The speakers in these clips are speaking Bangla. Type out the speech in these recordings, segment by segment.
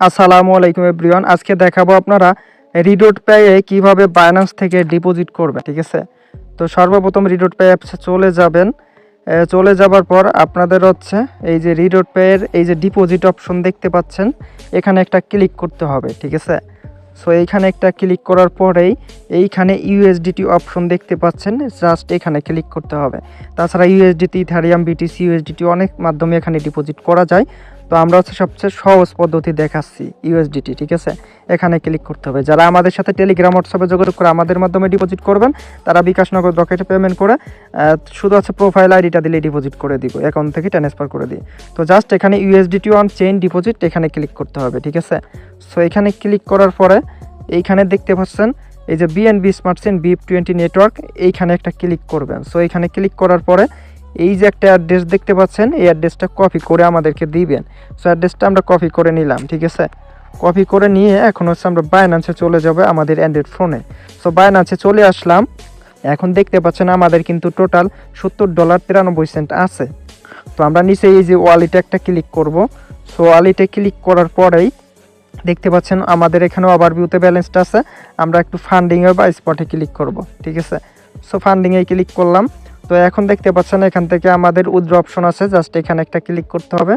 আসসালামু আলাইকুম এভরিওয়ান। আজকে দেখাবো আপনারা রিডোট পেয়ে কীভাবে বাইন্যান্স থেকে ডিপোজিট করবে ঠিক আছে? তো সর্বপ্রথম রিডোট পে অ্যাপসে চলে যাবেন। চলে যাবার পর আপনাদের হচ্ছে এই যে রিডোট পেয়ের এই যে ডিপোজিট অপশন দেখতে পাচ্ছেন, এখানে একটা ক্লিক করতে হবে, ঠিক আছে? সো এইখানে একটা ক্লিক করার পরেই এইখানে ইউএসডিটি অপশন দেখতে পাচ্ছেন জাস্ট এখানে ক্লিক করতে হবে। তাছাড়া ইউএসডিটি ইথারিয়াম বিটিসি ইউএসডিটি অনেক মাধ্যমে এখানে ডিপোজিট করা যায়। তো আমরা হচ্ছে সবচেয়ে সহজ পদ্ধতি দেখাচ্ছি ইউএসডিটি ঠিক আছে? এখানে ক্লিক করতে হবে। যারা আমাদের সাথে টেলিগ্রাম হোয়াটসঅ্যাপে যোগাযোগ করে আমাদের মাধ্যমে ডিপোজিট করবেন, তারা বিকাশ নগদ রকেটে পেমেন্ট করে শুধু হচ্ছে প্রোফাইল আইডিটা দিলে ডিপোজিট করে দিব অ্যাকাউন্ট থেকে ট্রান্সফার করে দিই তো জাস্ট এখানে ইউএসডিটি অন চেইন ডিপোজিট এখানে ক্লিক করতে হবে, ঠিক আছে? সো এখানে ক্লিক করার পরে এইখানে দেখতে পাচ্ছেন, এই যে BNB smart chain BEP twenty network এইখানে একটা ক্লিক করবেন। সো এখানে ক্লিক করার পরে এই যে একটা অ্যাড্রেস দেখতে পাচ্ছেন, এই অ্যাড্রেসটা কপি করে আমাদেরকে দিবেন। সো অ্যাড্রেসটা আমরা কপি করে নিলাম, ঠিক আছে? কপি করে নিয়ে এখন হচ্ছে আমরা বায়নান্সে চলে যাবে আমাদের অ্যান্ড্রয়েড ফোনে সো বাইনান্সে চলে আসলাম। এখন দেখতে পাচ্ছেন আমাদের কিন্তু টোটাল সত্তর ডলার তিরানব্বই সেন্ট আছে। তো আমরা নিচে এই যে ওয়ালেটে একটা ক্লিক করব। সো ওয়ালেটে ক্লিক করার পরেই দেখতে পাচ্ছেন আমাদের এখানে আবার ভিউতে ব্যালেন্সটা আছে। আমরা একটু ফান্ডিংয়ে বা স্পটে ক্লিক করব, ঠিক আছে? সো ফান্ডিংয়ে ক্লিক করলাম। তো এখন দেখতে পাচ্ছেন, এখান থেকে আমাদের উইথড্র অপশন আছে, জাস্ট এখানে একটা ক্লিক করতে হবে।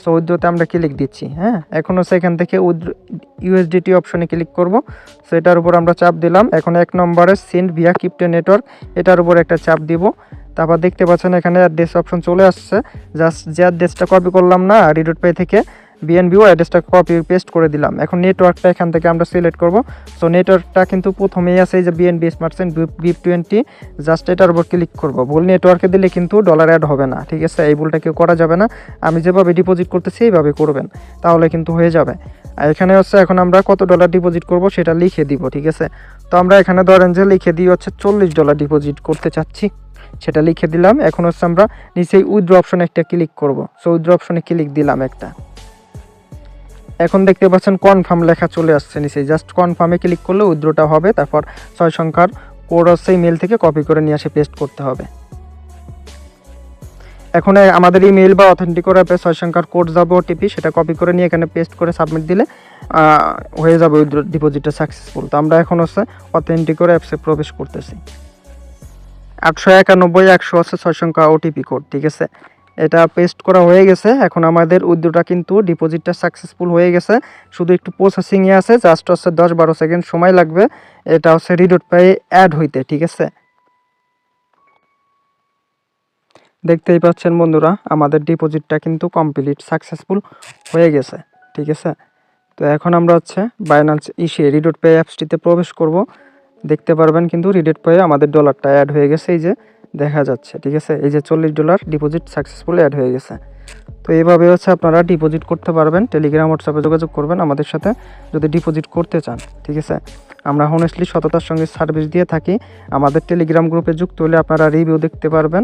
সো উইথড্রোতে আমরা ক্লিক দিচ্ছি হ্যাঁ? এখন হচ্ছে এখান থেকে উইথড্র, ইউএসডিটি অপশনে ক্লিক করব। সো এটার উপর আমরা চাপ দিলাম। এখন এক নম্বরে সেন্ড ভিয়া কিপটে নেটওয়ার্ক, এটার উপর একটা চাপ দিব। তারপর দেখতে পাচ্ছেন, এখানে অ্যাড্রেস অপশন চলে আসছে। জাস্ট যে অ্যাড্রেসটা কপি করলাম না, রিডোট পে থেকে বিএনবিও অ্যাড্রেসটা কপি পেস্ট করে দিলাম। এখন নেটওয়ার্কটা এখান থেকে আমরা সিলেক্ট করব। সো নেটওয়ার্কটা কিন্তু প্রথমেই আছে যে BNB smart chain BEP twenty just এটার উপর ক্লিক করব। ভুল নেটওয়ার্কে দিলে কিন্তু ডলার অ্যাড হবে না, ঠিক আছে? এই ভুলটা কেউ করা যাবে না। আমি যেভাবে ডিপোজিট করতেছি এইভাবে করবেন, তাহলে কিন্তু হয়ে যাবে। আর এখানে হচ্ছে এখন আমরা কত ডলার ডিপোজিট করব সেটা লিখে দিব, ঠিক আছে? তো আমরা এখানে ধরেন যে লিখে দিই হচ্ছে চল্লিশ ডলার ডিপোজিট করতে চাচ্ছি, সেটা লিখে দিলাম। এখন হচ্ছে আমরা নিচেই উইথড্র অপশনে একটা ক্লিক করব। সো উইথড্র অপশনে ক্লিক দিলাম একটা। এখন দেখতে পাচ্ছেন কনফার্ম লেখা চলে আসছে নিচে। জাস্ট কনফার্মে ক্লিক করলে উইথড্রটা হবে, তারপর ছয় সংখ্যার কোড হচ্ছে ইমেল থেকে কপি করে নিয়ে আসে পেস্ট করতে হবে। এখন আমাদের ইমেল বা অথেন্টিক অ্যাপে ছয় সংখ্যার কোড যাবে ওটিপি সেটা কপি করে নিয়ে এখানে পেস্ট করে সাবমিট দিলে হয়ে যাবে ডিপোজিটটা সাকসেসফুল তো আমরা এখন হচ্ছে অথেন্টিক করে অ্যাপসে প্রবেশ করতেছি। আটশো একানব্বই, একশো আছে ছয় সংখ্যা ওটিপি কোড ঠিক আছে? এটা পেস্ট করা হয়ে গেছে। এখন আমাদের উদ্যোগটা কিন্তু ডিপোজিটটা সাকসেসফুল হয়ে গেছে। শুধু একটু প্রসেসিংয়ে আছে জাস্ট হচ্ছে দশ বারো সেকেন্ড সময় লাগবে। এটা হচ্ছে রিডোট পেয়ে অ্যাড হইতে, ঠিক আছে? দেখতেই পাচ্ছেন বন্ধুরা, আমাদের ডিপোজিটটা কিন্তু কমপ্লিট সাকসেসফুল হয়ে গেছে, ঠিক আছে? তো এখন আমরা হচ্ছে বাইনান্স ইসে রিডোট পে অ্যাপসটিতে প্রবেশ করব। দেখতে পারবেন কিন্তু রিডেট পেয়ে আমাদের ডলারটা অ্যাড হয়ে গেছে, এই যে। দেখা যাচ্ছে, ঠিক আছে? এই যে চল্লিশ ডলার ডিপোজিট সাকসেসফুলি অ্যাড হয়ে গেছে। তো এইভাবে হচ্ছে আপনারা ডিপোজিট করতে পারবেন। টেলিগ্রাম হোয়াটসঅ্যাপে যোগাযোগ করবেন আমাদের সাথে যদি ডিপোজিট করতে চান, ঠিক আছে? আমরা হনেস্টলি সততার সঙ্গে সার্ভিস দিয়ে থাকি। আমাদের টেলিগ্রাম গ্রুপে যুক্ত হলে আপনারা রিভিউ দেখতে পারবেন।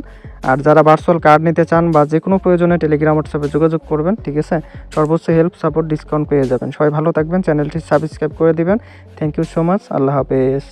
আর যারা ভার্চুয়াল কার্ড নিতে চান বা যে কোনো প্রয়োজনে টেলিগ্রাম হোয়াটসঅ্যাপে যোগাযোগ করবেন, ঠিক আছে? সর্বোচ্চ হেল্প সাপোর্ট ডিসকাউন্ট পেয়ে যাবেন। সবাই ভালো থাকবেন। চ্যানেলটি সাবস্ক্রাইব করে দিবেন। থ্যাংক ইউ সো মাচ আল্লাহ হাফেজ।